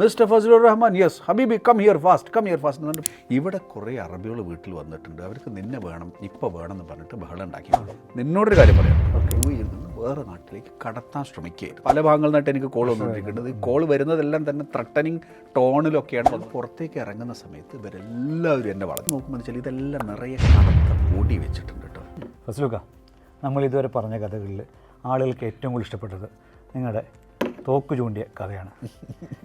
Mister Fazlur Rahman yes ഹബീബി come here fast come here fast എന്ന് പറഞ്ഞിട്ട് ഇവിടെ കുറേ അറബികൾ വീട്ടിൽ വന്നിട്ടുണ്ട്. അവർക്ക് നിന്നെ വേണം ഇപ്പോൾ വേണം എന്ന് പറഞ്ഞിട്ട് ബഹളം ഉണ്ടാക്കി. നിന്നോടൊരു കാര്യം പറയാം. യു എയിൽ നിന്ന് വേറെ നാട്ടിലേക്ക് കടത്താൻ ശ്രമിക്കുകയായിരുന്നു. പല ഭാഗങ്ങളിൽ നിന്നായിട്ട് എനിക്ക് കോൾ വന്നുകൊണ്ടിരിക്കുന്നത് ഈ കോൾ വരുന്നതെല്ലാം തന്നെ ത്രട്ടനിങ് ടോണിലൊക്കെയാണ് അത് പുറത്തേക്ക് ഇറങ്ങുന്ന സമയത്ത് ഇവരെല്ലാവരും എന്നെ വളർന്നു നോക്കുമ്പോൾ വെച്ചാൽ ഇതെല്ലാം നിറയെ കടത്ത പൊടി വെച്ചിട്ടുണ്ട് കേട്ടോ. ഫസ്ലുക്ക നമ്മൾ ഇതുവരെ പറഞ്ഞ കഥകളിൽ ആളുകൾക്ക് ഏറ്റവും കൂടുതൽ ഇഷ്ടപ്പെട്ടത് നിങ്ങളുടെ തോക്ക് ചൂണ്ടിയ കഥയാണ്.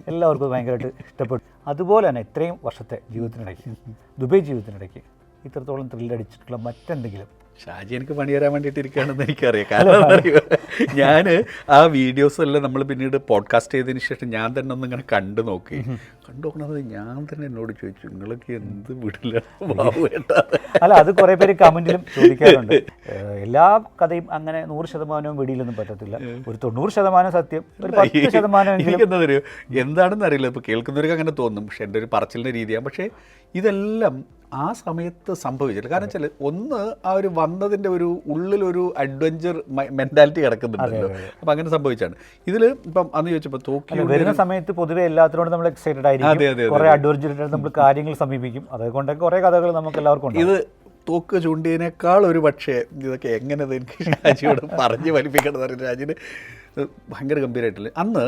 എല്ലാവർക്കും ഭയങ്കരമായിട്ട് ഇഷ്ടപ്പെട്ടു. അതുപോലെ തന്നെ ഇത്രയും വർഷത്തെ ജീവിതത്തിനിടയ്ക്ക് ദുബൈ ജീവിതത്തിനിടയ്ക്ക് ഇത്രത്തോളം ത്രില്ലടിച്ചിട്ടുള്ള മറ്റെന്തെങ്കിലും? ഷാജി എനിക്ക് പണി തരാൻ വേണ്ടിയിട്ട് ഇരിക്കുകയാണെന്ന് എനിക്കറിയാം. കാരണം ഞാൻ ആ വീഡിയോസ് എല്ലാം നമ്മൾ പിന്നീട് പോഡ്കാസ്റ്റ് ചെയ്തതിന് ശേഷം ഞാൻ തന്നെ ഒന്ന് ഇങ്ങനെ കണ്ടു നോക്കി. കണ്ടു നോക്കണത് ഞാൻ തന്നെ എന്നോട് ചോദിച്ചു നിങ്ങളൊക്കെ എന്ത് വിടില്ല? അല്ല അത് കുറേ പേര് കമന്റിലും ചോദിക്കാറുണ്ട്. എല്ലാ കഥയും അങ്ങനെ നൂറ് ശതമാനവും വെടിയിലൊന്നും പറ്റത്തില്ല. ഒരു തൊണ്ണൂറ് ശതമാനം സത്യം ഒരു പത്ത് ശതമാനം എനിക്കെന്താ എന്താണെന്ന് അറിയില്ല. ഇപ്പോൾ കേൾക്കുന്നവർക്ക് അങ്ങനെ തോന്നും. പക്ഷെ എന്റെ ഒരു പറച്ചിലിന്റെ രീതിയാണ്. പക്ഷേ ഇതെല്ലാം ആ സമയത്ത് സംഭവിച്ചില്ല. കാരണം വെച്ചാൽ ഒന്ന് ആ ഒരു വന്നതിന്റെ ഒരു ഉള്ളിലൊരു അഡ്വഞ്ചർ മെന്റാലിറ്റി കിടക്കുന്നുണ്ടല്ലോ. അപ്പം അങ്ങനെ സംഭവിച്ചാണ്. ഇതിൽ ഇപ്പം അന്ന് ചോദിച്ചപ്പോൾ തോക്കി വരുന്ന സമയത്ത് പൊതുവെ എല്ലാത്തിനോടും നമ്മൾ എക്സൈറ്റഡ് അതെ, ആയിരിക്കും കുറെ അഡ്വഞ്ചർ നമ്മൾ കാര്യങ്ങൾ സമീപിക്കും. അതുകൊണ്ടൊക്കെ കുറെ കഥകൾ നമുക്ക് എല്ലാവർക്കും ഇത് തോക്ക് ചൂണ്ടിയതിനേക്കാൾ ഒരു പക്ഷേ ഇതൊക്കെ എങ്ങനെ എനിക്ക് രാജിയോട് പറഞ്ഞ് വലിപ്പിക്കണം എന്ന് രാജിന് ഭയങ്കര ഗംഭീരമായിട്ടില്ല അന്ന്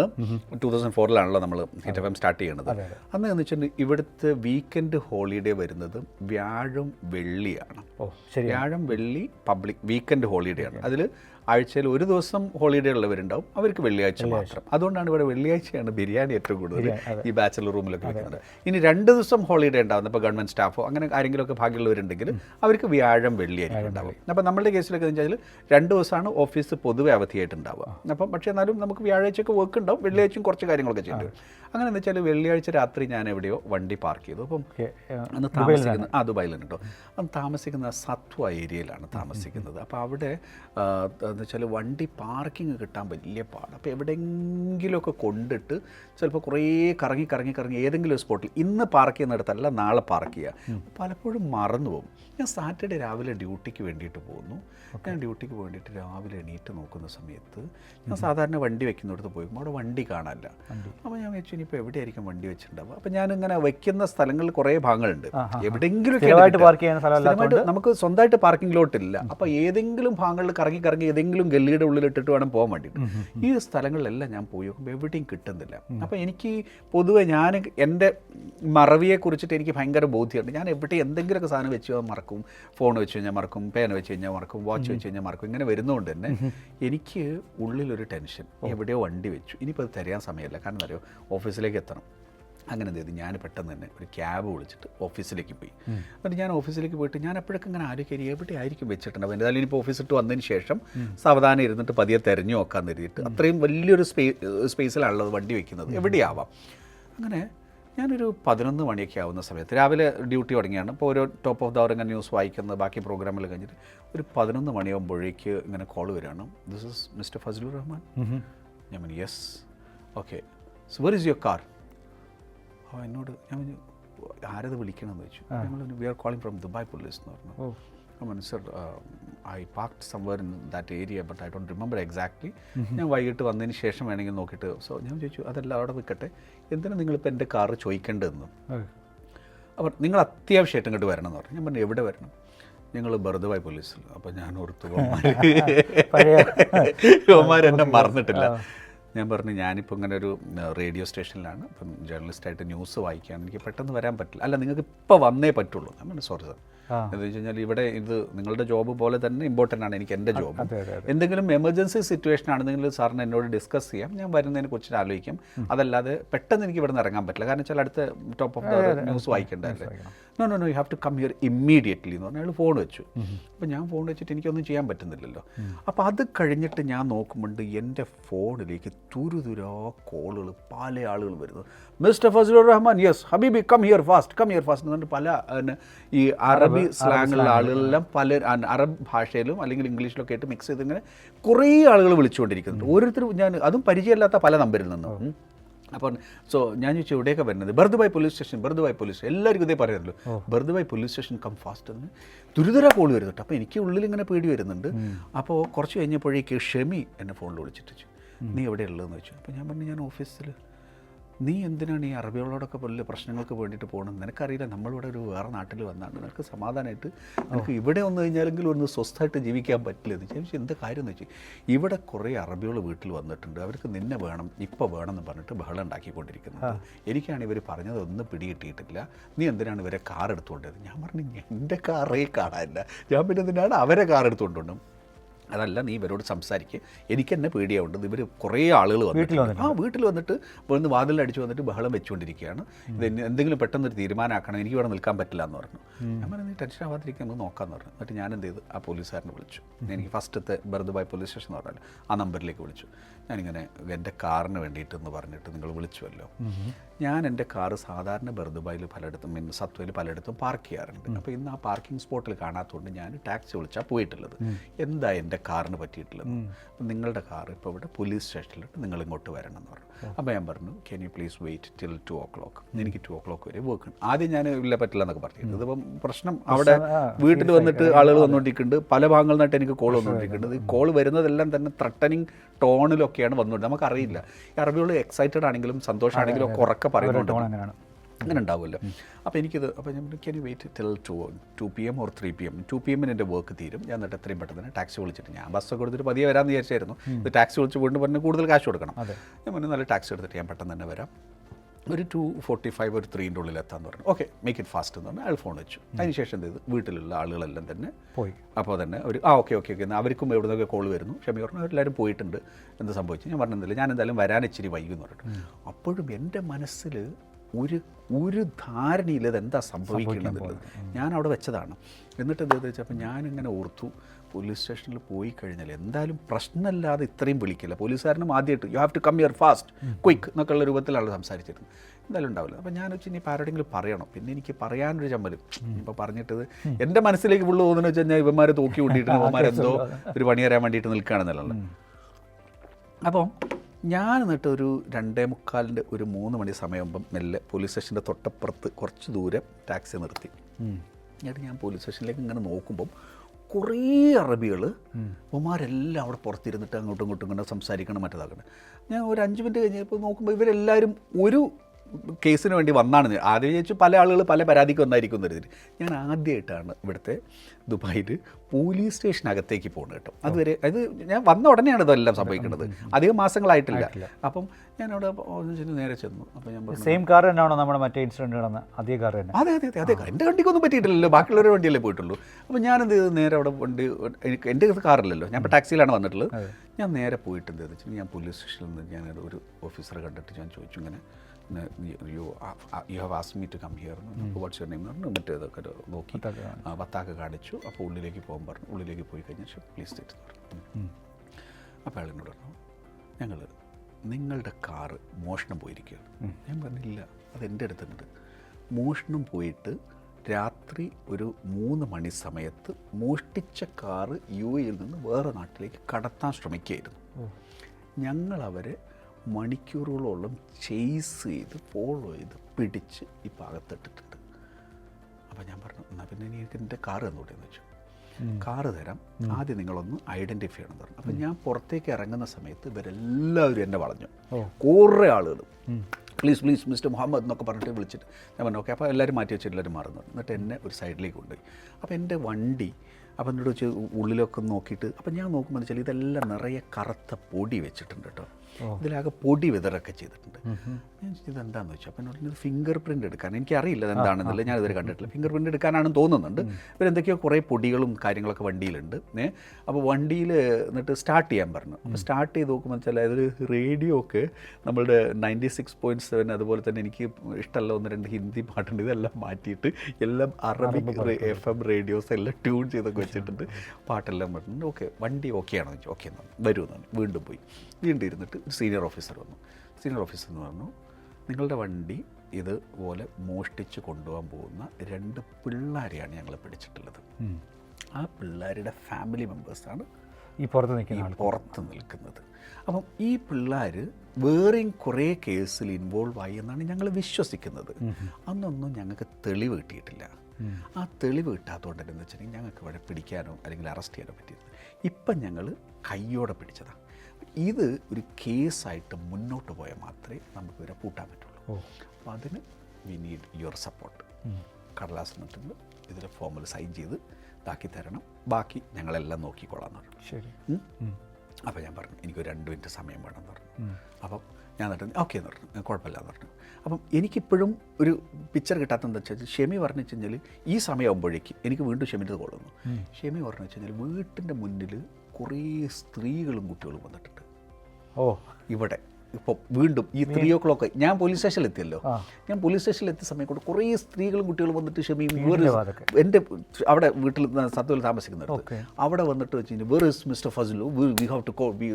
ടൂ തൗസൻഡ് ഫോറിലാണല്ലോ നമ്മൾ ഹിറ്റ് എഫ് എം സ്റ്റാർട്ട് ചെയ്യണത്. അന്ന് എന്ന് വെച്ചിട്ടുണ്ടെങ്കിൽ ഇവിടുത്തെ വീക്കെൻഡ് ഹോളിഡേ വരുന്നത് വ്യാഴം വെള്ളിയാണ്. വ്യാഴം വെള്ളി പബ്ലിക് വീക്കെൻഡ് ഹോളിഡേ ആണ് അതിൽ ആഴ്ചയിൽ ഒരു ദിവസം ഹോളിഡേ ഉള്ളവരുണ്ടാവും അവർക്ക് വെള്ളിയാഴ്ച മാത്രം. അതുകൊണ്ടാണ് ഇവിടെ വെള്ളിയാഴ്ചയാണ് ബിരിയാണി ഏറ്റവും കൂടുതൽ ഈ ബാച്ചലർ റൂമിലൊക്കെ വെക്കുന്നത്. ഇനി രണ്ട് ദിവസം ഹോളിഡേ ഉണ്ടാവുന്ന ഇപ്പോൾ ഗവൺമെന്റ് സ്റ്റാഫോ അങ്ങനെ ആരെങ്കിലുമൊക്കെ ഭാഗ്യമുള്ളവരുണ്ടെങ്കിൽ അവർക്ക് വ്യാഴം വെള്ളിയായിരിക്കും ഉണ്ടാവും. അപ്പോൾ നമ്മളുടെ കേസിലൊക്കെ എന്ന് വെച്ചാൽ രണ്ട് ദിവസമാണ് ഓഫീസ് പൊതുവെ അവധിയായിട്ട് ഉണ്ടാവുക. അപ്പം പക്ഷേ എന്നാലും നമുക്ക് വ്യാഴാഴ്ചയൊക്കെ വർക്ക് ഉണ്ടാവും. വെള്ളിയാഴ്ചയും കുറച്ച് കാര്യങ്ങളൊക്കെ വരും. അങ്ങനെ എന്ന് വെച്ചാൽ വെള്ളിയാഴ്ച രാത്രി ഞാൻ എവിടെയോ വണ്ടി പാർക്ക് ചെയ്തു. അപ്പം അന്ന് താമസിക്കുന്ന ആ ദുബായിലാണ് കേട്ടോ. അന്ന് താമസിക്കുന്ന സത്വ ഏരിയയിലാണ് താമസിക്കുന്നത്. അപ്പോൾ അവിടെ എന്ന് വെച്ചാൽ വണ്ടി പാർക്കിംഗ് കിട്ടാൻ വലിയ പാട്. അപ്പോൾ എവിടെയെങ്കിലുമൊക്കെ കൊണ്ടിട്ട് ചിലപ്പോൾ കുറേ കറങ്ങി കറങ്ങി കറങ്ങി ഏതെങ്കിലും ഒരു സ്പോട്ടിൽ ഇന്ന് പാർക്ക് ചെയ്യുന്നിടത്തല്ല നാളെ പാർക്ക് ചെയ്യുക പലപ്പോഴും മറന്നു പോകും. ഞാൻ സാറ്റർഡേ രാവിലെ ഡ്യൂട്ടിക്ക് വേണ്ടിയിട്ട് പോകുന്നു. ഞാൻ ഡ്യൂട്ടിക്ക് വേണ്ടിയിട്ട് രാവിലെ എണീറ്റ് നോക്കുന്ന സമയത്ത് ഞാൻ സാധാരണ വണ്ടി വെക്കുന്നിടത്ത് പോയി അവിടെ വണ്ടി കാണാനില്ല. അപ്പോൾ ഞാൻ വെച്ചു ഇനിയിപ്പോൾ എവിടെയായിരിക്കും വണ്ടി വെച്ചിട്ടുണ്ടാവുക? അപ്പോൾ ഞാനിങ്ങനെ വെക്കുന്ന സ്ഥലങ്ങളിൽ കുറേ ഭാഗങ്ങളുണ്ട്. എവിടെയെങ്കിലും നമുക്ക് സ്വന്തമായിട്ട് പാർക്കിംഗ് ലോട്ട് ഇല്ല അപ്പോൾ ഏതെങ്കിലും ഭാഗങ്ങളിൽ കറങ്ങി കറങ്ങി ഏതെങ്കിലും ഗല്ലിയുടെ ഉള്ളിൽ ഇട്ടിട്ട് വേണം പോകാൻ വേണ്ടിയിട്ട്. ഈ സ്ഥലങ്ങളിലെല്ലാം ഞാൻ പോയി. നോക്കുമ്പോൾ എവിടെയും കിട്ടുന്നില്ല. അപ്പോൾ എനിക്ക് പൊതുവെ ഞാൻ എന്റെ മറവിയെ കുറിച്ചിട്ട് എനിക്ക് ഭയങ്കര ബോധ്യമുണ്ട്. ഞാൻ എവിടെ എന്തെങ്കിലുമൊക്കെ സാധനം വെച്ച് മറക്കും. ഫോൺ വെച്ച് കഴിഞ്ഞാൽ മറക്കും. പേന വെച്ച് കഴിഞ്ഞാൽ മറക്കും. വാച്ച് വെച്ച് കഴിഞ്ഞാൽ മറക്കും. ഇങ്ങനെ വരുന്നതുകൊണ്ട് തന്നെ എനിക്ക് ഉള്ളിലൊരു ടെൻഷൻ. എവിടെയോ വണ്ടി വെച്ചു. ഇനിയിപ്പോൾ അത് തരാൻ സമയമില്ല. കാരണം അറിയോ? ഓഫീസിലേക്ക് എത്തണം. അങ്ങനെ എന്ത് ചെയ്തു? ഞാൻ പെട്ടെന്ന് തന്നെ ഒരു ക്യാബ് വിളിച്ചിട്ട് ഓഫീസിലേക്ക് പോയി. എന്നിട്ട് ഞാൻ ഓഫീസിലേക്ക് പോയിട്ട് ഞാൻ അപ്പോഴൊക്കെ ഇങ്ങനെ ആലോചിക്കും എവിടെ ആയിരിക്കും വെച്ചിട്ടുണ്ടാവും എന്തായാലും ഇനിയിപ്പോൾ ഓഫീസിട്ട് വന്നതിന് ശേഷം സാവധാനം ഇരുന്നിട്ട് പതിയെ തെരഞ്ഞു നോക്കാൻ കരുതിയിട്ട് അത്രയും വലിയൊരു സ്പേ സ്പേസിലാണുള്ളത് വണ്ടി വെക്കുന്നത്. എവിടെയാവാം? അങ്ങനെ ഞാനൊരു പതിനൊന്ന് മണിയൊക്കെ ആവുന്ന സമയത്ത് രാവിലെ ഡ്യൂട്ടി തുടങ്ങിയാണ്. അപ്പോൾ ഓരോ ടോപ്പ് ഓഫ് ദ അവർ ഇങ്ങനെ ന്യൂസ് വായിക്കുന്നത് ബാക്കി പ്രോഗ്രാമിൽ കഴിഞ്ഞിട്ട് ഒരു പതിനൊന്ന് മണിയാകുമ്പോഴേക്ക് ഇങ്ങനെ കോൾ വരികയാണ്. This is mister Fazlur Rahman. ഞാൻ yes okay so where is your car അപ്പോൾ എന്നോട് ഞാൻ ആരത് വിളിക്കണമെന്ന് വെച്ചു ഞങ്ങൾ we are calling from Dubai police എന്ന് പറഞ്ഞു. അപ്പം sir I park somewhere in that area but I don't remember exactly ഞാൻ വൈകിട്ട് വന്നതിന് ശേഷം വേണമെങ്കിൽ നോക്കിയിട്ട് സോ ഞാൻ ചോദിച്ചു അതല്ല അവിടെ നിൽക്കട്ടെ? എന്തിനാണ് നിങ്ങളിപ്പോൾ എന്റെ കാർ ചോദിക്കേണ്ടതെന്ന്? അപ്പോൾ നിങ്ങൾ അത്യാവശ്യമായിട്ട് ഇങ്ങോട്ട് വരണം എന്ന് പറഞ്ഞു. ഞാൻ പറഞ്ഞു എവിടെ വരണം? ഞങ്ങൾ ബർദുബായ് പോലീസിൽ അപ്പോൾ ഞാൻ ഓർത്തു ഗോമാർ എന്നെ മറന്നിട്ടില്ല. ഞാൻ പറഞ്ഞു ഞാനിപ്പോൾ ഇങ്ങനെ ഒരു റേഡിയോ സ്റ്റേഷനിലാണ്. ഇപ്പം ജേർണലിസ്റ്റായിട്ട് ന്യൂസ് വായിക്കാൻ എനിക്ക് പെട്ടെന്ന് വരാൻ പറ്റില്ല. അല്ല നിങ്ങൾക്ക് ഇപ്പോൾ വന്നേ പറ്റുള്ളൂ. ഞാൻ പറഞ്ഞു സോറി സാർ. എന്ന് വെച്ച് കഴിഞ്ഞാൽ ഇവിടെ ഇത് നിങ്ങളുടെ ജോബ് പോലെ തന്നെ ഇമ്പോർട്ടന്റ് ആണ് എനിക്ക് എന്റെ ജോബ് എന്തെങ്കിലും എമർജൻസി സിറ്റുവേഷൻ ആണെന്നെങ്കിൽ സാറിന് എന്നോട് ഡിസ്കസ് ചെയ്യാം. ഞാൻ വരുന്നതിനെ കുറിച്ച് ആലോചിക്കും. അതല്ലാതെ പെട്ടെന്ന് എനിക്ക് ഇവിടെ നിന്ന് ഇറങ്ങാൻ പറ്റില്ല. കാരണം വെച്ചാൽ അടുത്ത top of the news വായിക്കേണ്ടതല്ലേ no no no you have to come here immediately എന്ന് പറഞ്ഞാൽ ഫോൺ വെച്ചു. അപ്പോൾ ഞാൻ ഫോൺ വെച്ചിട്ട് എനിക്കൊന്നും ചെയ്യാൻ പറ്റുന്നില്ലല്ലോ. അപ്പോൾ അത് കഴിഞ്ഞിട്ട് ഞാൻ നോക്കുമ്പോൾ എന്റെ ഫോണിലേക്ക് തുരുതുരാ കോളുകൾ പല ആളുകൾ വരുന്നത് മിസ്റ്റർ ഫസലുർ റഹ്മാൻ യെസ് ഹബീബി come here fast come here fast എന്ന് പറഞ്ഞിട്ട് പല ഈ അറബി സ്ലാങ്ങുള്ള ആളുകളെല്ലാം പല അറബ് ഭാഷയിലും അല്ലെങ്കിൽ ഇംഗ്ലീഷിലൊക്കെ ആയിട്ട് മിക്സ് ചെയ്ത് ഇങ്ങനെ കുറേ ആളുകൾ വിളിച്ചുകൊണ്ടിരിക്കുന്നുണ്ട്. ഓരോരുത്തരും ഞാൻ അതും പരിചയമില്ലാത്ത പല നമ്പറിൽ നിന്നും. അപ്പം അപ്പോൾ സോ ഞാൻ ചോദിച്ചു ഇവിടെയൊക്കെ വരുന്നത്? Bur Dubai police station Bur Dubai police station എല്ലാവർക്കും ഇതേ പറയുമല്ലോ Bur Dubai police station come fast എന്ന്. ദുരിതര കോൾ വരുന്നുണ്ട് അപ്പോൾ എനിക്ക് ഉള്ളിൽ ഇങ്ങനെ പേടി വരുന്നുണ്ട്. അപ്പോൾ കുറച്ച് കഴിഞ്ഞപ്പോഴേക്ക് ഷെമി എന്നെ ഫോണിൽ വിളിച്ചിട്ട് നീ എവിടെയുള്ളതെന്ന് വെച്ചു അപ്പോൾ ഞാൻ പറഞ്ഞു ഞാൻ ഓഫീസിൽ നീ എന്തിനാണ് ഈ അറബികളോടൊക്കെ വലിയ പ്രശ്നങ്ങൾക്ക് വേണ്ടിയിട്ട് പോകണം നിനക്കറിയില്ല നമ്മളിവിടെ ഒരു വേറെ നാട്ടിൽ വന്നാണ് നിനക്ക് സമാധാനമായിട്ട് നിനക്ക് ഇവിടെ വന്നു കഴിഞ്ഞാലെങ്കിലും ഒന്ന് സ്വസ്ഥമായിട്ട് ജീവിക്കാൻ പറ്റില്ല എന്ന് ചോദിച്ചു എന്ത് കാര്യം എന്ന് വെച്ചാൽ ഇവിടെ കുറേ അറബികൾ വീട്ടിൽ വന്നിട്ടുണ്ട്. അവർക്ക് നിന്നെ വേണം ഇപ്പോൾ വേണം എന്ന് പറഞ്ഞിട്ട് ബഹളം ഉണ്ടാക്കിക്കൊണ്ടിരിക്കുന്നത്. എനിക്കാണ് ഇവർ പറഞ്ഞത് ഒന്നും പിടികിട്ടിയിട്ടില്ല. നീ എന്തിനാണ് ഇവരെ കാർ എടുത്തുകൊണ്ടത് ഞാൻ പറഞ്ഞു എന്റെ കാറേ കാണാനില്ല. ഞാൻ പിന്നെ എന്തിനാണ് അവരെ കാർ എടുത്തുകൊണ്ടുണ്ട് അതല്ല നീ ഇവരോട് സംസാരിക്കുക എനിക്ക് തന്നെ പേടിയാവുണ്ട്. ഇവർ കുറേ ആളുകൾ വന്നിട്ട് ആ വീട്ടിൽ വന്നിട്ട് വന്ന് അടിച്ചു വന്നിട്ട് ബഹളം വെച്ചുകൊണ്ടിരിക്കുകയാണ്. ഇത് എന്തെങ്കിലും പെട്ടെന്ന് ഒരു തീരുമാനമാക്കണം. എനിക്ക് ഇവിടെ നിൽക്കാൻ പറ്റില്ല എന്ന് പറഞ്ഞു. ഞാൻ പറഞ്ഞു നീ ടെൻഷൻ ആവാതിരിക്കാൻ ഒന്ന് നോക്കാമെന്ന് പറഞ്ഞു. എന്നിട്ട് ഞാൻ എന്ത് ചെയ്തു ആ പോലീസുകാരനെ വിളിച്ചു. എനിക്ക് ഫസ്റ്റത്തെ ബർദുബായ് പോലീസ് സ്റ്റേഷൻ എന്ന് പറഞ്ഞാൽ ആ നമ്പറിലേക്ക് വിളിച്ചു. ഞാനിങ്ങനെ എന്റെ കാറിന് വേണ്ടിയിട്ട് എന്ന് പറഞ്ഞിട്ട് നിങ്ങൾ വിളിച്ചുവല്ലോ. ഞാൻ എന്റെ കാറ് സാധാരണ ബർദുബായിൽ പലയിടത്തും മീൻ സത്വയിൽ പലയിടത്തും പാർക്ക് ചെയ്യാറുണ്ട്. അപ്പോൾ ഇന്ന് ആ പാർക്കിംഗ് സ്പോട്ടിൽ കാണാത്തതുകൊണ്ട് ഞാൻ ടാക്സി വിളിച്ചാൽ പോയിട്ടുള്ളത്. എന്താ എന്റെ കാറിന് പറ്റിയിട്ടുള്ളത്? അപ്പം നിങ്ങളുടെ കാർ ഇപ്പോൾ ഇവിടെ പോലീസ് സ്റ്റേഷനിലിട്ട് നിങ്ങൾ ഇങ്ങോട്ട് വരണം എന്ന് പറഞ്ഞു. അപ്പോൾ ഞാൻ പറഞ്ഞു can you please wait till two o'clock എനിക്ക് ടു ഓ ക്ലോക്ക് വരെ വർക്ക് ഉണ്ട്. ആദ്യം ഞാൻ ഇല്ല പറ്റില്ല എന്നൊക്കെ പറഞ്ഞു. ഇതിപ്പം പ്രശ്നം അവിടെ വീട്ടിൽ വന്നിട്ട് ആളുകൾ വന്നുകൊണ്ടിരിക്കുന്നുണ്ട് പല ഭാഗങ്ങളിൽ നിന്നായിട്ട് എനിക്ക് കോൾ വന്നുകൊണ്ടിരിക്കുന്നുണ്ട് ഈ കോൾ വരുന്നതെല്ലാം തന്നെ ത്രട്ടനിങ് ടോണിലൊക്കെയാണ് വന്നുകൊണ്ട് നമുക്കറിയില്ല. ഈ അറബികൾ എക്സൈറ്റഡ് ആണെങ്കിലും സന്തോഷമാണെങ്കിലും ഒക്കെ ഉറക്കെ പറയുന്നുണ്ട്. അങ്ങനെ ഉണ്ടാവുമല്ലോ അപ്പോൾ എനിക്കിത് അപ്പോൾ ഞാൻ can you wait till two two P M or three P M two P എമ്മിന് എന്റെ വർക്ക് തീരും. ഞാൻ എന്നിട്ട് എത്രയും പെട്ടെന്ന് തന്നെ ടാക്സി വിളിച്ചിട്ട് ഞാൻ ബസ്സൊക്കെ കൊടുത്തിട്ട് പതിയെ വരാമെന്ന് വിചാരിച്ചായിരുന്നു. ഇത് ടാക്സി വിളിച്ച് വീണ്ടും പറഞ്ഞ് കൂടുതൽ കാശ് കൊടുക്കണം. ഞാൻ പറഞ്ഞു നല്ല ടാക്സി എടുത്തിട്ട് ഞാൻ പെട്ടെന്ന് തന്നെ വരാം. ഒരു ടു ഫോർട്ടി ഫൈവ് ഒരു ത്രീന്റെ ഉള്ളിൽ എത്താന്ന് പറഞ്ഞു. ഓക്കെ മേക്ക് ഇറ്റ് ഫാസ്റ്റ് എന്ന് പറഞ്ഞാൽ അയാൾ ഫോൺ വെച്ചു. അതിനുശേഷം എന്ത് ചെയ്തു? വീട്ടിലുള്ള ആളുകളെല്ലാം തന്നെ പോയി. അപ്പോൾ തന്നെ അവർ ആ ഓക്കെ ഓക്കെ ഓക്കെ അവർക്കും എവിടെ നിന്നൊക്കെ കോൾ വരുന്നു? ക്ഷമ പറഞ്ഞു അവരെല്ലാവരും പോയിട്ടുണ്ട്. എന്ത് സംഭവിച്ചു? ഞാൻ പറഞ്ഞില്ല ഞാൻ എന്തായാലും വരാൻ ഇച്ചിരി വൈകുന്നു പറഞ്ഞിട്ട്. അപ്പോഴും എന്റെ മനസ്സിൽ ഒരു ഒരു ധാരണയില്ല ഇതെന്താ സംഭവിക്കുന്നത് ഞാൻ അവിടെ വെച്ചതാണ്. എന്നിട്ട് എന്താ വെച്ചപ്പോൾ ഞാനിങ്ങനെ ഓർത്തു പോലീസ് സ്റ്റേഷനിൽ പോയി കഴിഞ്ഞാൽ എന്തായാലും പ്രശ്നമില്ലാതെ ഇത്രയും വിളിക്കില്ല. പോലീസുകാരനും ആദ്യമായിട്ട് you have to come here fast quick എന്നൊക്കെയുള്ള രൂപത്തിലാണ് സംസാരിച്ചിരുന്നത്. എന്തായാലും ഉണ്ടാവില്ല. അപ്പം ഞാൻ വെച്ച് ഇനി ആരോടെങ്കിലും പറയണം. പിന്നെ എനിക്ക് പറയാനൊരു ചമ്മലും. ഇപ്പോൾ പറഞ്ഞിട്ടത് എന്റെ മനസ്സിലേക്ക് ഉള്ളു തോന്നുന്നു വെച്ച് കഴിഞ്ഞാൽ ഇവന്മാർ തൂക്കി കൂട്ടിയിട്ട് ഇവന്മാരെന്തോ ഒരു പണി തരാൻ വേണ്ടിയിട്ട് നിൽക്കുകയാണെന്നുള്ളത് അപ്പം ഞാൻ എന്നിട്ട് ഒരു രണ്ടേ മുക്കാലിന്റെ ഒരു മൂന്ന് മണി സമയമാകുമ്പം മെല്ലെ പോലീസ് സ്റ്റേഷന്റെ തൊട്ടപ്പുറത്ത് കുറച്ച് ദൂരം ടാക്സി നിർത്തി. എന്നിട്ട് ഞാൻ പോലീസ് സ്റ്റേഷനിലേക്ക് ഇങ്ങനെ നോക്കുമ്പം കുറേ അറബികൾ ഉമാരെല്ലാം അവിടെ പുറത്തിരുന്നിട്ട് അങ്ങോട്ടും ഇങ്ങോട്ടും ഇങ്ങനെ സംസാരിക്കണം മറ്റേതാക്കണം. ഞാൻ ഒരു അഞ്ച് മിനിറ്റ് കഴിഞ്ഞപ്പോൾ നോക്കുമ്പോൾ ഇവരെല്ലാവരും ഒരു കേസിന് വേണ്ടി വന്നാണ്. ആദ്യം വിചാരിച്ചു പല ആളുകൾ പല പരാതിക്ക് വന്നായിരിക്കും എന്ന് കരുതി ഞാൻ ആദ്യമായിട്ടാണ് ഇവിടുത്തെ ദുബായിൽ പോലീസ് സ്റ്റേഷനകത്തേക്ക് പോകുന്നത് കേട്ടോ. അതുവരെ അത് ഞാൻ വന്ന ഉടനെയാണ് ഇതെല്ലാം സംഭവിക്കുന്നത്. അധികം മാസങ്ങളായിട്ടില്ല. അപ്പം ഞാൻ അവിടെ നേരെ ചെന്നു. അപ്പോൾ ഞാൻ സെയിം കാർ തന്നെയാണോ നമ്മുടെ മറ്റേ ഇൻസിഡന്റ് നടന്ന? അതേ കാർ തന്നെ. അതെ അതെ അതെ അതെ. എന്റെ വണ്ടിക്കൊന്നും പറ്റിയിട്ടില്ലല്ലോ. ബാക്കിയുള്ളവരുടെ വണ്ടിയല്ലേ പോയിട്ടുള്ളൂ. അപ്പോൾ ഞാൻ എന്ത് ചെയ്തു? നേരെ അവിടെ വണ്ടി എനിക്ക് എന്റെ കാറില്ലല്ലോ. ഞാൻ ഇപ്പോൾ ടാക്സിയിലാണ് വന്നിട്ടുള്ളത്. ഞാൻ നേരെ പോയിട്ട് എന്ത് ചെയ്തു? വെച്ചാൽ ഞാൻ പോലീസ് സ്റ്റേഷനിൽ നിന്ന് ഞാൻ ഒരു ഓഫീസറെ കണ്ടിട്ട് ഞാൻ ചോദിച്ചു ഇങ്ങനെ you you have ask me to come here what's your name പറഞ്ഞു. മറ്റേ ഇതൊക്കെ നോക്കി വത്താക്ക കാണിച്ചു. അപ്പോൾ ഉള്ളിലേക്ക് പോകാൻ പറഞ്ഞു. ഉള്ളിലേക്ക് പോയി കഴിഞ്ഞാൽ പ്ലീസ് തെറ്റ് പറഞ്ഞു. അപ്പോൾ അയാൾ എന്നോട് പറഞ്ഞു ഞങ്ങൾ നിങ്ങളുടെ കാറ് മോഷണം പോയിരിക്കുകയാണ്. ഞാൻ പറഞ്ഞില്ല അതെന്റെ അടുത്തുണ്ട് മോഷണം പോയിട്ട് രാത്രി ഒരു മൂന്ന് മണി സമയത്ത് മോഷ്ടിച്ച കാറ് യു എയിൽ നിന്ന് വേറെ നാട്ടിലേക്ക് കടത്താൻ ശ്രമിക്കുകയായിരുന്നു. ഞങ്ങളവരെ മണിക്കൂറുകളോളം ചേസ് ചെയ്ത് ഫോളോ ചെയ്ത് പിടിച്ച് ഈ ഭാഗത്തിട്ടിട്ടുണ്ട്. അപ്പോൾ ഞാൻ പറഞ്ഞു എന്നാൽ പിന്നെ എനിക്ക് എന്റെ കാറ് തന്നൂടെ എന്ന് വെച്ചു. കാറ് തരാം. ആദ്യം നിങ്ങളൊന്ന് ഐഡന്റിഫൈ ചെയ്യണം പറഞ്ഞു. അപ്പം ഞാൻ പുറത്തേക്ക് ഇറങ്ങുന്ന സമയത്ത് ഇവരെല്ലാവരും എന്നെ വളഞ്ഞു. കുറേ ആളുകൾ. പ്ലീസ് പ്ലീസ് മിസ്റ്റർ മുഹമ്മദ് എന്നൊക്കെ പറഞ്ഞിട്ട് വിളിച്ചിട്ട് ഞാൻ പറഞ്ഞു ഓക്കെ അപ്പോൾ എല്ലാവരും മാറ്റി വെച്ചിട്ട് എല്ലാവരും മാറുന്നു. എന്നിട്ട് എന്നെ ഒരു സൈഡിലേക്ക് കൊണ്ടുപോയി. അപ്പോൾ എന്റെ വണ്ടി അപ്പം എന്നോട് വെച്ച് ഉള്ളിലൊക്കെ നോക്കിയിട്ട് അപ്പം ഞാൻ നോക്കുമ്പോൾ വെച്ചാൽ ഇതെല്ലാം നിറയെ കറുത്ത പൊടി വെച്ചിട്ടുണ്ട് കേട്ടോ. ഇതിലാകെ പൊടി വിതറൊക്കെ ചെയ്തിട്ടുണ്ട്. ഞാൻ ഇതെന്താന്ന് വെച്ചു? അപ്പം എന്നോട് ഇത് ഫിംഗർ പ്രിന്റ് എടുക്കാൻ. എനിക്കറിയില്ല ഇതെന്താണെന്നില്ല ഞാൻ ഇതുവരെ കണ്ടിട്ടില്ല. ഫിംഗർ പ്രിന്റ് എടുക്കാനാണെന്ന് തോന്നുന്നുണ്ട്. ഇവരെന്തൊക്കെയോ കുറേ പൊടികളും കാര്യങ്ങളൊക്കെ വണ്ടിയിലുണ്ട്. ഏ അപ്പോൾ വണ്ടിയിൽ എന്നിട്ട് സ്റ്റാർട്ട് ചെയ്യാൻ പറഞ്ഞു. അപ്പോൾ സ്റ്റാർട്ട് ചെയ്ത് നോക്കുമ്പോൾ വെച്ചാൽ അതൊരു റേഡിയോ ഒക്കെ നമ്മളുടെ നയന്റി സിക്സ് പോയിന്റ് സെവൻ അതുപോലെ തന്നെ എനിക്ക് ഇഷ്ടമല്ല ഒന്ന് രണ്ട് ഹിന്ദി പാട്ടുണ്ട്. ഇതെല്ലാം മാറ്റിയിട്ട് എല്ലാം അറബിക് എഫ് എം റേഡിയോസ് എല്ലാം ട്യൂൺ ചെയ്തൊക്കെ വെച്ചിട്ടുണ്ട്. പാട്ടെല്ലാം പറഞ്ഞിട്ടുണ്ട് ഓക്കെ വണ്ടി ഓക്കെ ആണോ ചോദിച്ചു ഓക്കെ എന്നാണ് വരുമെന്നാണ് വീണ്ടും പോയി. വീണ്ടും ഇരുന്നിട്ട് സീനിയർ ഓഫീസർ വന്നു. സീനിയർ ഓഫീസർ എന്ന് പറഞ്ഞു നിങ്ങളുടെ വണ്ടി ഇതുപോലെ മോഷ്ടിച്ച് കൊണ്ടുപോകാൻ പോകുന്ന രണ്ട് പിള്ളേരെയാണ് ഞങ്ങൾ പിടിച്ചിട്ടുള്ളത്. ആ പിള്ളേരുടെ ഫാമിലി മെമ്പേഴ്സാണ് ഈ പുറത്ത് നിൽക്കുന്ന പുറത്ത് നിൽക്കുന്നത്. അപ്പം ഈ പിള്ളേർ വേറെയും കുറേ കേസിൽ ഇൻവോൾവ് ആയി എന്നാണ് ഞങ്ങൾ വിശ്വസിക്കുന്നത്. അന്നൊന്നും ഞങ്ങൾക്ക് തെളിവ് കിട്ടിയിട്ടില്ല. ആ തെളിവ് കിട്ടാത്തതുകൊണ്ട് എന്താ വെച്ചിട്ടുണ്ടെങ്കിൽ ഞങ്ങൾക്ക് ഇവിടെ പിടിക്കാനോ അല്ലെങ്കിൽ അറസ്റ്റ് ചെയ്യാനോ പറ്റിയത് ഇപ്പം ഞങ്ങൾ കയ്യോടെ പിടിച്ചതാണ് ഇത് ഒരു കേസായിട്ട് മുന്നോട്ട് പോയാൽ മാത്രമേ നമുക്ക് ഇവരെ പൂട്ടാൻ പറ്റുള്ളൂ. അപ്പം അപ്പോൾ അതിന് വി നീഡ് യുവർ സപ്പോർട്ട് ഉം. കടലാസിനിട്ടുണ്ട് ഇതിൽ ഫോമിൽ സൈൻ ചെയ്ത് ഇതാക്കി തരണം. ബാക്കി ഞങ്ങളെല്ലാം നോക്കിക്കോളാം പറഞ്ഞു. ശരി. അപ്പോൾ ഞാൻ പറഞ്ഞു എനിക്ക് രണ്ട് മിനിറ്റ് സമയം വേണമെന്ന് പറഞ്ഞു. അപ്പം ഞാൻ നട്ടു ഓക്കെ എന്ന് പറഞ്ഞു. കുഴപ്പമില്ല എന്ന് പറഞ്ഞു. അപ്പം എനിക്കിപ്പോഴും ഒരു പിക്ചർ കിട്ടാത്തതെന്ന് വെച്ചാൽ ഷെമി പറഞ്ഞു വെച്ച് കഴിഞ്ഞാൽ ഈ സമയമാകുമ്പോഴേക്ക് എനിക്ക് വീണ്ടും ഷെമിന്റെ കൊള്ളുന്നു ഷെമി പറഞ്ഞു വെച്ച് കഴിഞ്ഞാൽ വീട്ടിന്റെ മുന്നിൽ കുറേ സ്ത്രീകളും കുട്ടികളും വന്നിട്ടുണ്ട്. ഓ ഇവിടെ. ഇപ്പോൾ വീണ്ടും ഈ ത്രീ ഓ ക്ലോക്ക് ഞാൻ പോലീസ് സ്റ്റേഷനിൽ എത്തിയല്ലോ. ഞാൻ പോലീസ് സ്റ്റേഷനിൽ എത്തിയ സമയം കൊണ്ട് കുറേ സ്ത്രീകളും കുട്ടികളും വന്നിട്ട് ക്ഷമി വേറെ. എന്റെ അവിടെ വീട്ടിൽ സത്വം താമസിക്കുന്നുണ്ട് Okay. അവിടെ വന്നിട്ട് വെച്ച് കഴിഞ്ഞാൽ where is mister Fazlu we have to go we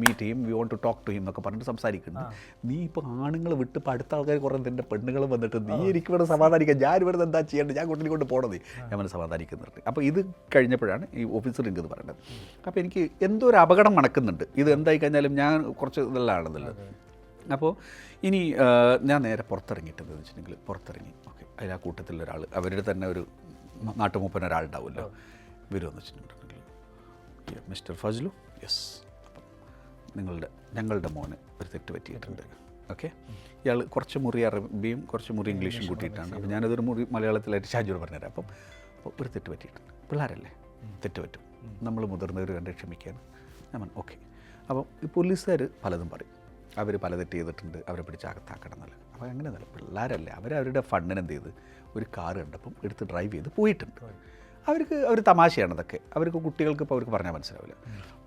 meet ചെയ്യും we want to talk to him എന്നൊക്കെ പറഞ്ഞിട്ട് സംസാരിക്കുന്നുണ്ട്. നീ ഇപ്പോൾ ആണുങ്ങൾ വിട്ട് ഇപ്പോൾ അടുത്ത ആൾക്കാർ കുറേ എന്റെ പെണ്ണുങ്ങൾ വന്നിട്ട് നീ എനിക്ക് ഇവിടെ സമാധാനിക്കാം ഞാൻ ഇവിടെ എന്താ ചെയ്യേണ്ടത്? ഞാൻ കുട്ടിനെ കൊണ്ട് പോകണത് ഞാൻ അവനെ സമാധാനിക്കുന്നുണ്ട്. അപ്പോൾ ഇത് കഴിഞ്ഞപ്പോഴാണ് ഈ ഓഫീസർ എനിക്ക് ഇത് പറയുന്നത്. അപ്പോൾ എനിക്ക് എന്തോ ഒരു അപകടം മണക്കുന്നുണ്ട് ഇത് എന്തായി കഴിഞ്ഞാലും ഞാൻ കുറച്ച് ഇതെല്ലാമാണെന്നുള്ളത് അപ്പോൾ ഇനി ഞാൻ നേരെ പുറത്തിറങ്ങിയിട്ടെന്ന് വെച്ചിട്ടുണ്ടെങ്കിൽ പുറത്തിറങ്ങി. ഓക്കെ. അതിൽ ആ കൂട്ടത്തിൽ ഒരാൾ അവരുടെ തന്നെ ഒരു നാട്ടുമൂപ്പൻ ഒരാളുണ്ടാവുമല്ലോ വരുമെന്ന് വെച്ചിട്ടുണ്ടെങ്കിൽ. Mister Fazlu yes. അപ്പം നിങ്ങളുടെ ഞങ്ങളുടെ മോന് ഒരു തെറ്റ് പറ്റിയിട്ടുണ്ട്. ഓക്കെ. ഇയാൾ കുറച്ച് മുറി അറബിയും കുറച്ച് മുറി ഇംഗ്ലീഷും കൂട്ടിയിട്ടാണ്. അപ്പം ഞാനതൊരു മുറി മലയാളത്തിലായിട്ട് ഷാജുർ പറഞ്ഞുതരാം. അപ്പം അപ്പോൾ ഒരു തെറ്റ് പറ്റിയിട്ടുണ്ട്. പിള്ളേരല്ലേ? തെറ്റ് പറ്റും. നമ്മൾ മുതിർന്നവർ കണ്ട് ക്ഷമിക്കാൻ. ഞാൻ ഓക്കെ. അപ്പം ഈ പോലീസുകാർ പലതും പറയും. അവർ പല തെറ്റ് ചെയ്തിട്ടുണ്ട് അവരെ പിടിച്ച് അകത്താക്കണം എന്നല്ല. അപ്പോൾ അങ്ങനെയൊന്നുമല്ല. പിള്ളേരല്ലേ അവരവരുടെ എന്ത് ചെയ്ത്? ഒരു കാറ് കണ്ടപ്പം എടുത്ത് ഡ്രൈവ് ചെയ്ത് പോയിട്ടുണ്ട്. അവർക്ക് അവർ തമാശയാണ് അതൊക്കെ. അവർക്ക് കുട്ടികൾക്ക് ഇപ്പോൾ അവർക്ക് പറഞ്ഞാൽ മനസ്സിലാവില്ല.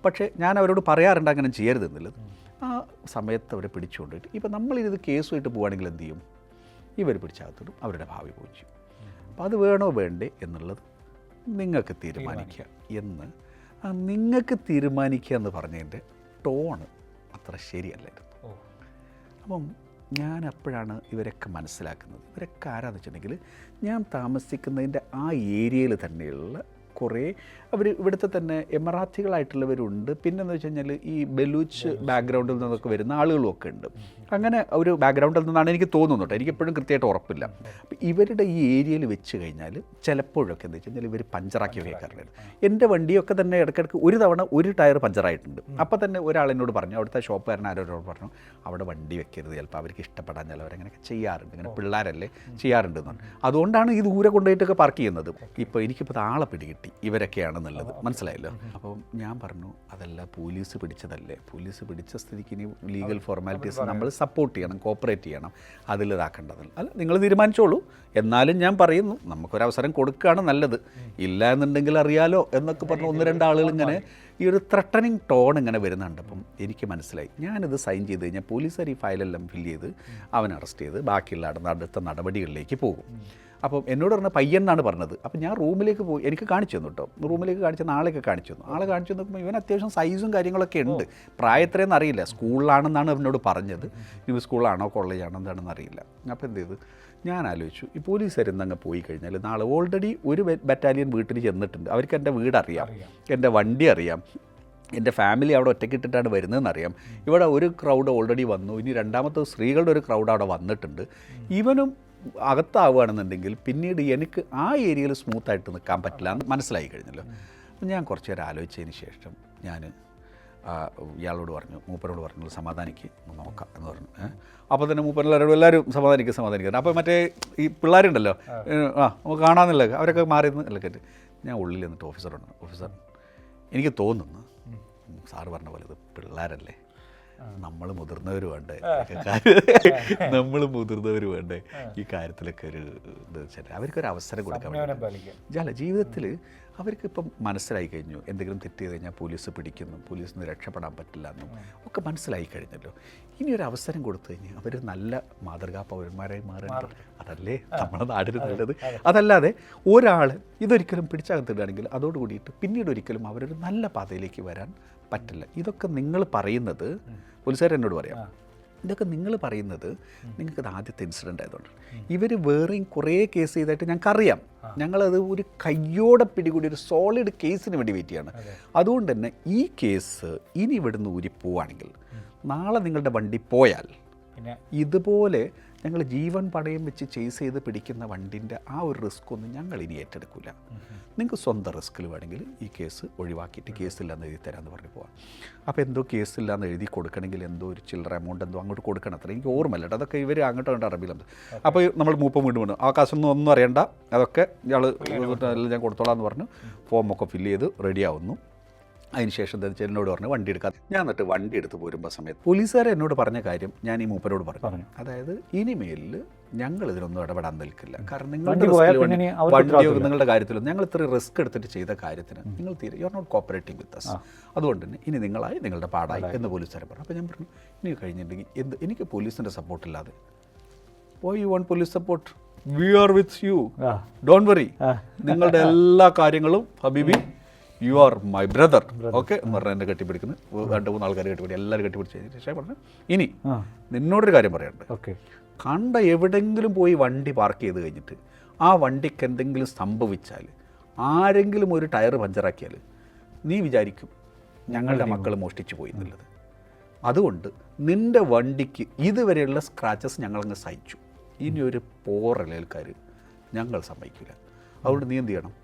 പക്ഷേ ഞാൻ അവരോട് പറയാറുണ്ട് അങ്ങനെ ചെയ്യരുത് എന്നുള്ളത്. ആ സമയത്ത് അവരെ പിടിച്ചുകൊണ്ടിട്ട് ഇപ്പോൾ നമ്മളിത് കേസുമായിട്ട് പോവുകയാണെങ്കിൽ എന്ത് ചെയ്യും? ഇവർ പിടിച്ചകത്തിടും അവരുടെ ഭാവി പോയി ചെയ്യും. അപ്പം അത് വേണോ വേണ്ടേ എന്നുള്ളത് നിങ്ങൾക്ക് തീരുമാനിക്കുക എന്ന്. നിങ്ങൾക്ക് തീരുമാനിക്കുക എന്ന് പറഞ്ഞതിന്റെ ടോണ് അത്ര ശരിയല്ലായിരുന്നു അപ്പം ഞാൻ അപ്പോഴാണ് ഇവരൊക്കെ മനസ്സിലാക്കുന്നത്. ഇവരൊക്കെ ആരാന്ന് വെച്ചിട്ടുണ്ടെങ്കിൽ ഞാൻ താമസിക്കുന്നതിന്റെ ആ ഏരിയയിൽ തന്നെയുള്ള കുറേ അവർ ഇവിടുത്തെ തന്നെ എമറാത്തികളായിട്ടുള്ളവരുണ്ട്. പിന്നെന്ന് വെച്ച് കഴിഞ്ഞാൽ ഈ ബലൂച്ച് ബാക്ക്ഗ്രൗണ്ടിൽ നിന്നൊക്കെ വരുന്ന ആളുകളും ഒക്കെ ഉണ്ട്. അങ്ങനെ ഒരു ബാക്ക്ഗ്രൗണ്ടിൽ നിന്നാണ് എനിക്ക് തോന്നുന്നത് കേട്ടോ എനിക്ക് എപ്പോഴും കൃത്യമായിട്ട് ഉറപ്പില്ല. അപ്പം ഇവരുടെ ഈ ഏരിയയിൽ വെച്ച് കഴിഞ്ഞാൽ ചിലപ്പോഴൊക്കെ എന്താ വെച്ച് കഴിഞ്ഞാൽ ഇവർ പഞ്ചറാക്കി വെക്കാറുണ്ട് എന്റെ വണ്ടിയൊക്കെ തന്നെ ഇടയ്ക്കിടയ്ക്ക് ഒരു തവണ ഒരു ടയർ പഞ്ചറായിട്ടുണ്ട്. അപ്പോൾ തന്നെ ഒരാൾ എന്നോട് പറഞ്ഞു അവിടുത്തെ ഷോപ്പുകാരൻ ആരോട് പറഞ്ഞു അവിടെ വണ്ടി വെക്കരുത് ചിലപ്പോൾ അവർക്ക് ഇഷ്ടപ്പെടാൻ ചിലവർ അങ്ങനെയൊക്കെ ചെയ്യാറുണ്ട്. ഇങ്ങനെ പിള്ളേരല്ലേ ചെയ്യാറുണ്ട് എന്ന് പറഞ്ഞു. അതുകൊണ്ടാണ് ഈ ദൂരെ കൊണ്ടുപോയിട്ടൊക്കെ പാർക്ക് ചെയ്യുന്നത്. ഇപ്പോൾ എനിക്കിപ്പോൾ ആളെ പിടികിട്ടി. ഇവരൊക്കെയാണെന്നുള്ളത് മനസ്സിലായല്ലോ? അപ്പോൾ ഞാൻ പറഞ്ഞു അതല്ല പോലീസ് പിടിച്ചതല്ലേ? പോലീസ് പിടിച്ച സ്ഥിതിക്ക് ഇനി ലീഗൽ ഫോർമാലിറ്റീസ് നമ്മൾ സപ്പോർട്ട് ചെയ്യണം കോപ്പറേറ്റ് ചെയ്യണം. അതിലിതാക്കേണ്ടത് അല്ല നിങ്ങൾ തീരുമാനിച്ചോളൂ. എന്നാലും ഞാൻ പറയുന്നു നമുക്കൊരവസരം കൊടുക്കുകയാണ് നല്ലത്. ഇല്ല എന്നുണ്ടെങ്കിൽ അറിയാലോ എന്നൊക്കെ പറഞ്ഞ് ഒന്ന് രണ്ട് ആളുകൾ ഇങ്ങനെ ഈ ഒരു ത്രട്ടനിങ് ടോൺ ഇങ്ങനെ വരുന്നുണ്ട്. അപ്പം എനിക്ക് മനസ്സിലായി. ഞാനിത് സൈൻ ചെയ്ത് കഴിഞ്ഞാൽ പോലീസുകാർ ഈ ഫയലെല്ലാം ഫില്ല് ചെയ്ത് അവൻ അറസ്റ്റ് ചെയ്ത് ബാക്കിയുള്ള അടുത്ത നടപടികളിലേക്ക് പോകും. അപ്പം എന്നോട് പറഞ്ഞ പയ്യൻ എന്നാണ് പറഞ്ഞത്. അപ്പം ഞാൻ റൂമിലേക്ക് പോയി എനിക്ക് കാണിച്ചു തന്നു കേട്ടോ. റൂമിലേക്ക് കാണിച്ച ആളെയൊക്കെ കാണിച്ചു തന്നു. ആളെ കാണിച്ചു നോക്കുമ്പോൾ ഇവൻ അത്യാവശ്യം സൈസും കാര്യങ്ങളൊക്കെ ഉണ്ട്. പ്രായത്രയെന്ന് അറിയില്ല. സ്കൂളിലാണെന്നാണ് അവനോട് പറഞ്ഞത്. ഇവ സ്കൂളാണോ കോളേജാണോ എന്താണെന്ന് അറിയില്ല. അപ്പോൾ എന്ത് ചെയ്തു? ഞാൻ ആലോചിച്ചു ഈ പോലീസുകാർ അങ്ങ് പോയി കഴിഞ്ഞാൽ നാളെ ഓൾറെഡി ഒരു ബറ്റാലിയൻ വീട്ടിൽ ചെന്നിട്ടുണ്ട്. അവർക്ക് എന്റെ വീട് അറിയാം. എന്റെ വണ്ടി അറിയാം. എന്റെ ഫാമിലി അവിടെ ഒറ്റയ്ക്കിട്ടിട്ടാണ് വരുന്നതെന്ന് അറിയാം. ഇവിടെ ഒരു ക്രൗഡ് ഓൾറെഡി വന്നു. ഇനി രണ്ടാമത്തെ സ്ത്രീകളുടെ ഒരു ക്രൗഡ് അവിടെ വന്നിട്ടുണ്ട്. ഇവനും അകത്താവുകയാണെന്നുണ്ടെങ്കിൽ പിന്നീട് എനിക്ക് ആ ഏരിയയിൽ സ്മൂത്ത് ആയിട്ട് നിൽക്കാൻ പറ്റില്ല എന്ന് മനസ്സിലായി കഴിഞ്ഞല്ലോ. അപ്പം ഞാൻ കുറച്ച് നേരം ആലോചിച്ചതിന് ശേഷം ഞാൻ ഇയാളോട് പറഞ്ഞു മൂപ്പനോട് പറഞ്ഞു സമാധാനിക്ക് നോക്കാം എന്ന് പറഞ്ഞു. അപ്പോൾ തന്നെ മൂപ്പരെല്ലാവരും എല്ലാവരും സമാധാനിക്കുക സമാധാനിക്കുക അപ്പോൾ മറ്റേ ഈ പിള്ളേരുണ്ടല്ലോ ആ നമുക്ക് കാണാമെന്നില്ല അവരൊക്കെ മാറി നിന്ന് അല്ല കേട്ട് ഞാൻ ഉള്ളിൽ നിന്നിട്ട് ഓഫീസറുണ്ട് ഓഫീസർ എനിക്ക് തോന്നുന്നു സാറ് പറഞ്ഞ പോലെ ഇത് പിള്ളേരല്ലേ? നമ്മൾ മുതിർന്നവർ വേണ്ടേ? നമ്മൾ മുതിർന്നവർ വേണ്ടേ? ഈ കാര്യത്തിലൊക്കെ ഒരു ഇത് വെച്ചാൽ അവർക്കൊരു അവസരം കൊടുക്കാൻ ജീവിതത്തിൽ അവർക്ക് ഇപ്പം മനസ്സിലായി കഴിഞ്ഞു. എന്തെങ്കിലും തെറ്റ് ചെയ്ത് കഴിഞ്ഞാൽ പോലീസ് പിടിക്കുന്നു. പോലീസിൽ നിന്ന് രക്ഷപ്പെടാൻ പറ്റില്ല എന്നും ഒക്കെ മനസ്സിലായി കഴിഞ്ഞല്ലോ. ഇനി ഒരു അവസരം കൊടുത്തു കഴിഞ്ഞാൽ അവർ നല്ല മാതൃകാ പൗരന്മാരായി മാറേണ്ടത് അതല്ലേ നമ്മുടെ നാടിന് നല്ലത്. അതല്ലാതെ ഒരാൾ ഇതൊരിക്കലും പിടിച്ചകത്തിടുകയാണെങ്കിൽ അതോട് കൂടിയിട്ട് പിന്നീട് ഒരിക്കലും അവരൊരു നല്ല പാതയിലേക്ക് വരാൻ പറ്റില്ല. ഇതൊക്കെ നിങ്ങൾ പറയുന്നത് പോലീസുകാർ എന്നോട് പറയാം. ഇതൊക്കെ നിങ്ങൾ പറയുന്നത് നിങ്ങൾക്ക് ഇത് ആദ്യത്തെ ഇൻസിഡന്റ് ആയതുകൊണ്ട് ഇവർ വേറെയും കുറേ കേസ് ചെയ്തായിട്ട് ഞങ്ങൾക്കറിയാം. ഞങ്ങളത് ഒരു കയ്യോടെ പിടികൂടി ഒരു സോളിഡ് കേസിന് വേണ്ടി വെയിറ്റ് ചെയ്യാണ്. അതുകൊണ്ട് തന്നെ ഈ കേസ് ഇനി ഇവിടുന്ന് ഊരി പോവുകയാണെങ്കിൽ നാളെ നിങ്ങളുടെ വണ്ടി പോയാൽ പിന്നെ ഇതുപോലെ ഞങ്ങൾ ജീവൻ പണയം വെച്ച് ചേസ് ചെയ്ത് പിടിക്കുന്ന വണ്ടിന്റെ ആ ഒരു റിസ്ക് ഒന്നും ഞങ്ങൾ ഇനി ഏറ്റെടുക്കില്ല നിങ്ങൾക്ക് സ്വന്തം റിസ്കിൽ വേണമെങ്കിൽ ഈ കേസ് ഒഴിവാക്കിയിട്ട് കേസില്ലാന്ന് എഴുതി തരാമെന്ന് പറഞ്ഞു പോവാം. അപ്പോൾ എന്തോ കേസില്ലാന്ന് എഴുതി കൊടുക്കണമെങ്കിൽ എന്തോ ഒരു ചില്ലറ എമൗണ്ട് എന്തോ അങ്ങോട്ട് കൊടുക്കണം. അത്ര എനിക്ക് ഓർമ്മയില്ല അതൊക്കെ ഇവർ അങ്ങോട്ട് കണ്ട് അറിയില്ല അപ്പോൾ നമ്മൾ മൂപ്പം വീണ്ടും വീണ്ടും ആ കാശൊന്നും ഒന്നും അറിയണ്ട. അതൊക്കെ ഇയാൾ ഞാൻ കൊടുത്തോളാം എന്ന് പറഞ്ഞു. ഫോമൊക്കെ ഫില്ല് ചെയ്ത് റെഡിയാവുന്നു അതിനുശേഷം എന്നോട് പറഞ്ഞു വണ്ടി എടുക്കാൻ ഞാൻ എന്നിട്ട് വണ്ടി എടുത്ത് പോരുമ്പോൾ സമയത്ത് പോലീസുകാർ എന്നോട് പറഞ്ഞ കാര്യം ഞാൻ ഈ മൂപ്പരോട് പറഞ്ഞു. അതായത് ഇനിമേലിൽ ഞങ്ങൾ ഇതിനൊന്നും ഇടപെടാൻ നിൽക്കില്ല. കാരണം നിങ്ങളുടെ വണ്ടിയോ നിങ്ങളുടെ കാര്യത്തിലും ഞങ്ങൾ ഇത്ര റിസ്ക് എടുത്തിട്ട് ചെയ്ത കാര്യത്തിന് നിങ്ങൾ തീരെ you are not cooperating with us അതുകൊണ്ട് തന്നെ ഇനി നിങ്ങളായി നിങ്ങളുടെ പാടായി എന്ന് പോലീസുകാരെ പറഞ്ഞു. അപ്പോൾ ഞാൻ പറഞ്ഞു ഇനി കഴിഞ്ഞിട്ടുണ്ടെങ്കിൽ എന്ത് എനിക്ക് പോലീസിന്റെ സപ്പോർട്ടില്ലാതെ ഓ you want police support we are with you don't worry നിങ്ങളുടെ എല്ലാ കാര്യങ്ങളും ഹബീബി you are my brother okay എന്ന് പറഞ്ഞാൽ എന്നെ കെട്ടിപ്പിടിക്കുന്നു. രണ്ട് മൂന്ന് ആൾക്കാർ കെട്ടിപ്പിടി എല്ലാവരും കെട്ടിപ്പിടിച്ച് ശേഷം പറഞ്ഞു ഇനി നിന്നോടൊരു കാര്യം പറയാനുണ്ട്. ഓക്കെ. കണ്ട എവിടെങ്കിലും പോയി വണ്ടി പാർക്ക് ചെയ്ത് കഴിഞ്ഞിട്ട് ആ വണ്ടിക്ക് എന്തെങ്കിലും സംഭവിച്ചാൽ ആരെങ്കിലും ഒരു ടയർ പഞ്ചറാക്കിയാൽ നീ വിചാരിക്കും ഞങ്ങളുടെ മക്കൾ മോഷ്ടിച്ചു പോയി എന്നുള്ളത്. അതുകൊണ്ട് നിന്റെ വണ്ടിക്ക് ഇതുവരെയുള്ള സ്ക്രാച്ചസ് ഞങ്ങളങ്ങ് സഹിച്ചു. ഇനി ഒരു പോറലേൽക്കാർ ഞങ്ങൾ സമ്മതിക്കില്ല അതുകൊണ്ട് നീ എന്ത് ചെയ്യണം.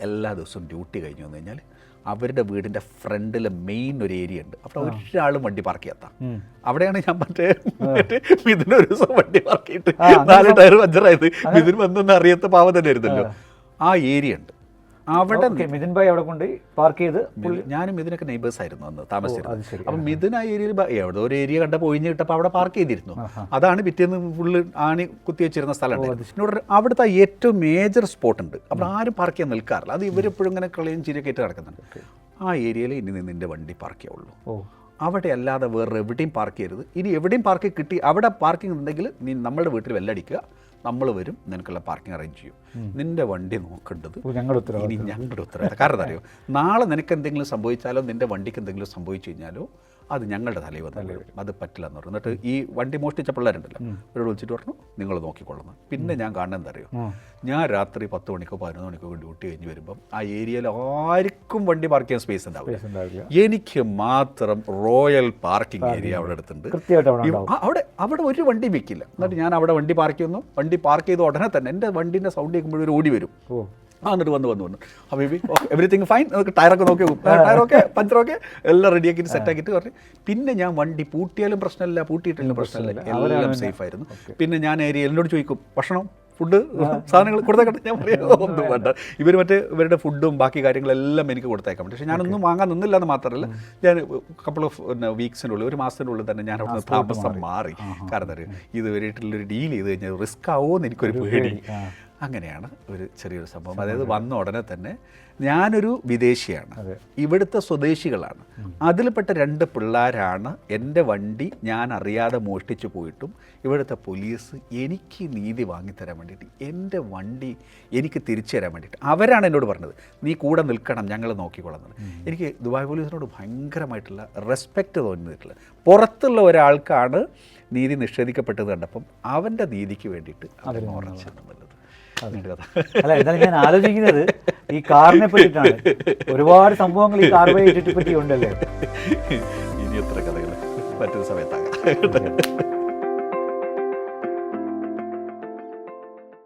എല്ലാ ദിവസവും ഡ്യൂട്ടി കഴിഞ്ഞു വന്നു കഴിഞ്ഞാൽ അവരുടെ വീടിന്റെ ഫ്രണ്ടിലെ മെയിൻ ഒരു ഏരിയ ഉണ്ട്. അവിടെ ഒരാളും വണ്ടി പാർക്ക് ചെയ്യാത്ത. അവിടെയാണ് ഞാൻ മറ്റേ മറ്റേ മിഥുന ഒരു ദിവസം വണ്ടി പാർക്ക് ചെയ്തിട്ട് നാല് ടയർ പഞ്ചറായത്. മിഥുൻ വന്നൊന്നും അറിയാത്ത പാവം തന്നെ ആയിരുന്നല്ലോ. ആ. ഏരിയ ഉണ്ട്. അവിടെ മിഥുൻ ഭായി അവിടെ കൊണ്ട് പാർക്ക് ചെയ്ത് ഞാനും മിഥുനൊക്കെ നെയ്ബേഴ്സ് ആയിരുന്നു അന്ന് താമസിച്ചിരുന്നത്. അപ്പം മിഥുൻ ആ ഏരിയയിൽ എവിടെ ഒരു ഏരിയ കണ്ടപ്പോൾ ഒഴിഞ്ഞ് കിട്ടപ്പോൾ അവിടെ പാർക്ക് ചെയ്തിരുന്നു. അതാണ് പിറ്റേന്ന് ഫുള്ള് ആണി കുത്തി വെച്ചിരുന്ന സ്ഥലം എന്നോട് അവിടുത്തെ ഏറ്റവും മേജർ സ്പോട്ട് ഉണ്ട്. അപ്പോൾ ആരും പാർക്ക് ചെയ്യാൻ നിൽക്കാറില്ല. അത് ഇവരെപ്പോഴും ഇങ്ങനെ കളയും ചിരിയൊക്കെ ഇട്ട് നടക്കുന്നുണ്ട്. ആ ഏരിയയിൽ ഇനി നിന്റെ വണ്ടി പാർക്ക് ചെയ്യുള്ളൂ അവിടെ അല്ലാതെ വേറെ എവിടെയും പാർക്ക് ചെയ്യരുത്. ഇനി എവിടെയും പാർക്ക് കിട്ടി അവിടെ പാർക്കിംഗ് ഉണ്ടെങ്കിൽ നീ നമ്മുടെ വീട്ടിൽ വെല്ലടിക്കുക. നമ്മൾ വരും നിനക്കുള്ള പാർക്കിംഗ് അറേഞ്ച് ചെയ്യും. നിന്റെ വണ്ടി നോക്കേണ്ടത് ഇനി ഞങ്ങളുടെ ഉത്തരവാദിത്തം. കാരണം അറിയോ? നാളെ നിനക്ക് എന്തെങ്കിലും സംഭവിച്ചാലോ നിന്റെ വണ്ടിക്ക് എന്തെങ്കിലും സംഭവിച്ചു കഴിഞ്ഞാലോ അത് ഞങ്ങളുടെ തലയിൽ വന്നു. അത് പറ്റില്ല എന്ന് പറഞ്ഞു. എന്നിട്ട് ഈ വണ്ടി മോഷ്ടിച്ച പിള്ളേരുണ്ടല്ലോ അവരോട് വിളിച്ചിട്ട് പറഞ്ഞു നിങ്ങൾ നോക്കിക്കൊള്ളണം പിന്നെ ഞാൻ കാണുന്നത് അറിയോ? ഞാൻ രാത്രി പത്ത് മണിക്കോ പതിനൊന്ന് മണിക്കോ ഡ്യൂട്ടി കഴിഞ്ഞ് വരുമ്പം ആ ഏരിയയിൽ ആർക്കും വണ്ടി പാർക്ക് ചെയ്യാൻ സ്പേസ് ഉണ്ടാവില്ല. എനിക്ക് മാത്രം റോയൽ പാർക്കിംഗ് ഏരിയ അവിടെ എടുത്തിട്ടുണ്ട് അവിടെ അവിടെ ഒരു വണ്ടി വെക്കില്ല. എന്നിട്ട് ഞാൻ അവിടെ വണ്ടി പാർക്ക് ചെയ്യുന്നു. വണ്ടി പാർക്ക് ചെയ്ത ഉടനെ തന്നെ എന്റെ വണ്ടീന്റെ സൗണ്ട് കേൾക്കുമ്പോഴും ഓടി വരും. ആ എന്നിട്ട് വന്ന് വന്ന് വന്നു. ഹബീബി ബേബി എവറിത്തിങ് ഫൈൻ ടയറൊക്കെ നോക്കി ടയറൊക്കെ പഞ്ചറൊക്കെ എല്ലാം റെഡിയാക്കിയിട്ട് സെറ്റാക്കിയിട്ട് പറഞ്ഞു. പിന്നെ ഞാൻ വണ്ടി പൂട്ടിയാലും പ്രശ്നമില്ല പൂട്ടിയിട്ടില്ല പ്രശ്നമില്ല. എല്ലാം സേഫ് ആയിരുന്നു. പിന്നെ ഞാൻ ഏരിയ എന്നോട് ചോദിക്കും ഭക്ഷണം ഫുഡ് സാധനങ്ങൾ കൊടുത്തേക്കട്ടെ? ഞാൻ പറയാം ഒന്നും വേണ്ട. ഇവർ മറ്റേ ഇവരുടെ ഫുഡും ബാക്കി കാര്യങ്ങളെല്ലാം എനിക്ക് കൊടുത്തേക്കാം. പക്ഷേ ഞാനൊന്നും വാങ്ങാൻ നിന്നില്ല എന്ന് മാത്രമല്ല ഞാൻ കപ്പിൾ ഓഫ് പിന്നെ വീക്സിന്റെ ഉള്ളിൽ ഒരു മാസത്തിന്റെ ഉള്ളിൽ തന്നെ ഞാൻ അവിടെ താമസം മാറി. കാരണം ഇത് ഇതുവരെയായിട്ടുള്ളൊരു ഡീൽ ചെയ്ത് കഴിഞ്ഞാൽ റിസ്ക് ആവുമോ എന്ന് എനിക്കൊരു പേടി. അങ്ങനെയാണ് ഒരു ചെറിയൊരു സംഭവം. അതായത് വന്ന ഉടനെ തന്നെ ഞാനൊരു വിദേശിയാണ്. ഇവിടുത്തെ സ്വദേശികളാണ്. അതിൽപ്പെട്ട രണ്ട് പിള്ളേരാണ് എന്റെ വണ്ടി ഞാൻ അറിയാതെ മോഷ്ടിച്ചു പോയിട്ടും ഇവിടുത്തെ പോലീസ് എനിക്ക് നീതി വാങ്ങിത്തരാൻ വേണ്ടിയിട്ട് എന്റെ വണ്ടി എനിക്ക് തിരിച്ചു തരാൻ വേണ്ടിയിട്ട്. അവരാണ് എന്നോട് പറഞ്ഞത് നീ കൂടെ നിൽക്കണം ഞങ്ങൾ നോക്കിക്കൊള്ളുന്നത് എനിക്ക് ദുബായ് പോലീസിനോട് ഭയങ്കരമായിട്ടുള്ള റെസ്പെക്റ്റ് തോന്നിയിട്ടുള്ളത്. പുറത്തുള്ള ഒരാൾക്കാണ് നീതി നിഷേധിക്കപ്പെട്ടത് കണ്ടപ്പം അവന്റെ നീതിക്ക് വേണ്ടിയിട്ട് അവർ കഥ അല്ല എന്നാലും ഞാൻ ആലോചിക്കുന്നത് ഈ കാറിനെ പറ്റിയിട്ടാണ്. ഒരുപാട് സംഭവങ്ങൾ ഈ കാർ പറ്റി ഉണ്ടല്ലേ ഇനി എത്ര കഥകൾ? മറ്റൊരു സമയത്താകാം.